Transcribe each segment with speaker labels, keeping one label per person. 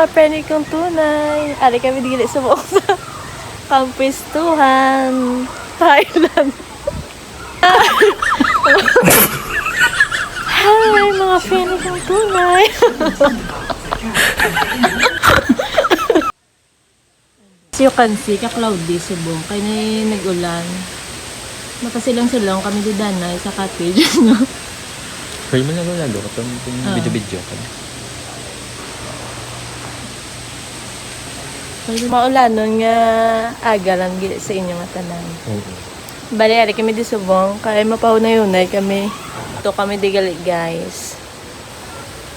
Speaker 1: mga penny kong tunay. Ari kami dili sa buong sa kampistuhan. Thailand. Hi, mga penny kong tunay. As you can see, ka-cloudy subong. Kaya na nag-ulan. Makasilang-silang kami di danay sa cottage. no?
Speaker 2: Pwede mo na lalo ka kung kung
Speaker 1: Ah.
Speaker 2: video-video ka.
Speaker 1: Pwede maulanon nga aga lang gid sa inyo nga tanan.
Speaker 2: Oo.
Speaker 1: Bali, ari kami di subong. Kaya mapaw na yun ay kami. Ito kami di gali guys.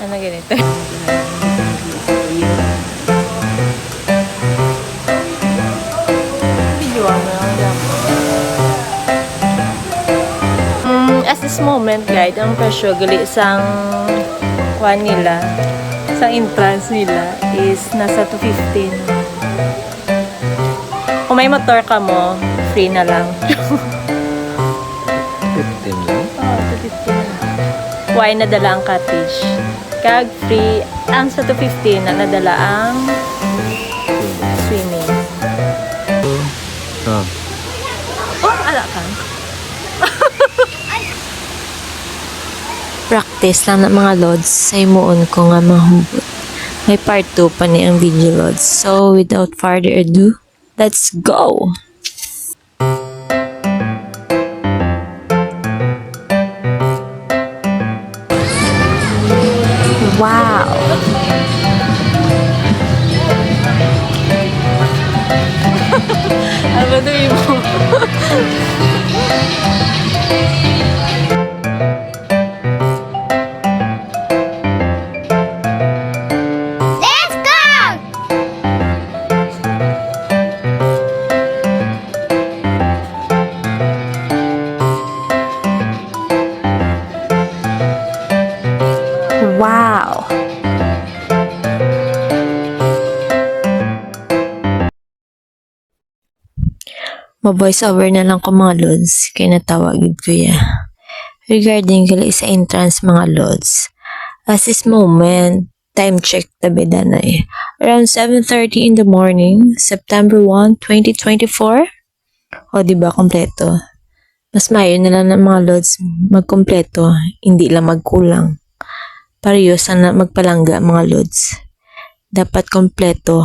Speaker 1: Ano ganito? Video ano. Mm, as this moment, guys, ang presyo gali isang kwan nila, sa entrance nila is nasa 215. Kung may motor ka mo, free na lang.
Speaker 2: 15 lang.
Speaker 1: Oo, 250 na. Why nadala ang cottage? Kag free, ang sa 250 na nadala ang swimming.
Speaker 2: Ah.
Speaker 1: Oh, ala ka. Practice lang na mga lods sa imuon ko nga mahubot. May part 2 pa ni ang video lods. So, without further ado, let's go! Wow! Ma-voice over na lang ko mga lods, kay natawagid ko ya. Regarding gali sa entrance mga lods, as this moment, time check tabi danay. Around 7.30 in the morning, September 1, 2024. O di ba kompleto? Mas mayo na lang ng mga lods magkompleto, hindi lang magkulang. Pareho sana magpalangga mga lods. Dapat kompleto,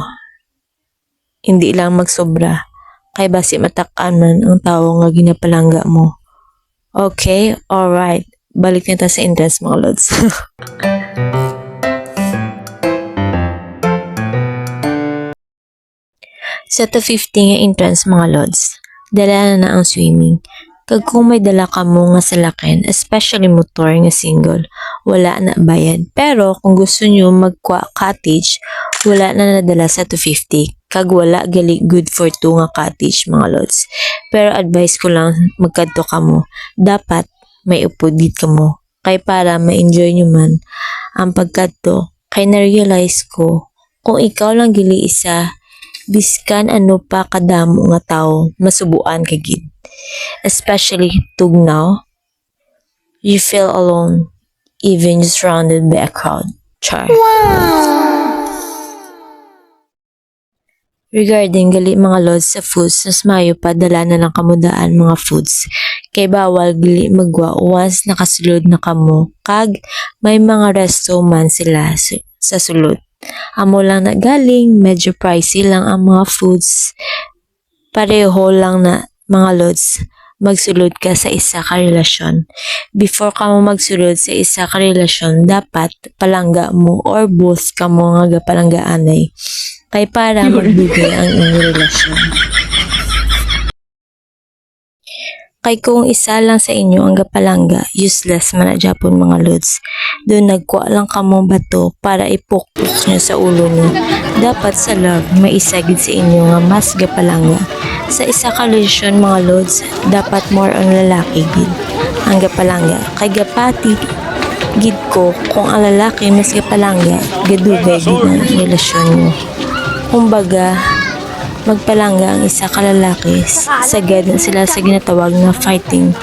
Speaker 1: hindi lang magsobra kay basi matakan man ang tao nga ginapalangga mo. Okay, alright. Balik na ta sa entrance mga lods. sa to 50 nga entrance mga lods, dala na na ang swimming. Kag kung may dala ka mo nga salakin, especially motor nga single, wala na bayad. Pero kung gusto nyo magkwa cottage, wala na nadala sa 250 kag wala gali good for two nga cottage mga lods. Pero advice ko lang magkadto ka mo. Dapat may upudit ka mo. Kay para ma-enjoy nyo man ang pagkadto. Kay na-realize ko kung ikaw lang gili isa biskan ano pa kadamo nga tao masubuan ka gid. Especially tugnaw. You feel alone even surrounded by a crowd. Char. Regarding gali mga lods sa foods, mas mayo pa dala na lang kamudaan mga foods. Kay bawal gali magwa once nakasulod na kamo. Kag may mga resto man sila sa sulod. Amo lang na galing, medyo pricey lang ang mga foods. Pareho lang na mga lods magsulod ka sa isa ka relasyon. Before ka mo magsulod sa isa ka relasyon, dapat palangga mo or both ka mo nga gapalanggaanay kay para magbigay ang inyong relasyon. Kay kung isa lang sa inyo ang gapalangga, useless man na Japon mga lods. Doon nagkuha lang kamo bato para ipukpok nyo sa ulo nyo. Dapat sa love, may isagid sa inyo nga mas gapalangga. Sa isa ka relasyon mga lods, dapat more on lalaki gid. Ang gapalangga, kay gapati gid ko kung ang lalaki mas gapalangga, gadugay gid ang relasyon mo. Kumbaga, magpalangga ang isa ka lalaki, sagad sila sa ginatawag na fighting.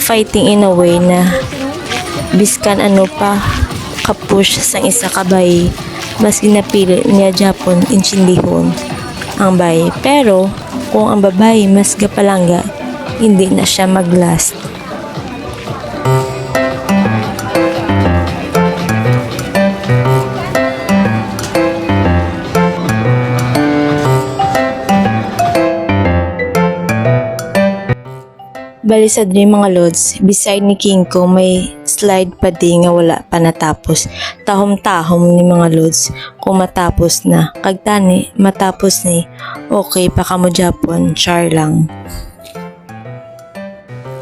Speaker 1: Fighting in a way na biskan ano pa kapush sang isa ka bay mas ginapili niya Japon inchindihon ang bayi. Pero kung ang babae mas gapalangga, hindi na siya maglast. Bali sa dream mga lods, beside ni King ko may slide pa di nga wala pa natapos. Tahom-tahom ni mga lods kung matapos na. Kagtani, matapos ni, okay pa ka mo Japon, char lang.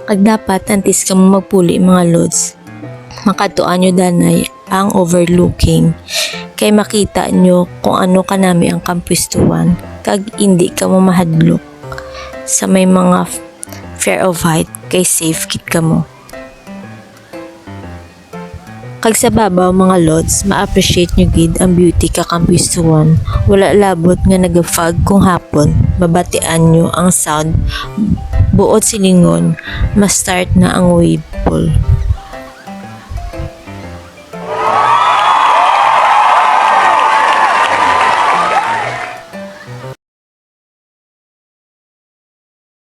Speaker 1: Kag dapat antis ka mo magpuli mga lods. Makatuan nyo danay ang overlooking. Kay makita nyo kung ano kanami ang kampistuan. Kag hindi ka mo mahadlok sa may mga f- fear of height kay safe kit ka mo. Kag sa babaw mga lods, ma-appreciate nyo gid ang beauty kakampistuan. Wala labot nga nagafag kung hapon, mabatian nyo ang sound buot silingon, ma-start na ang wave pool.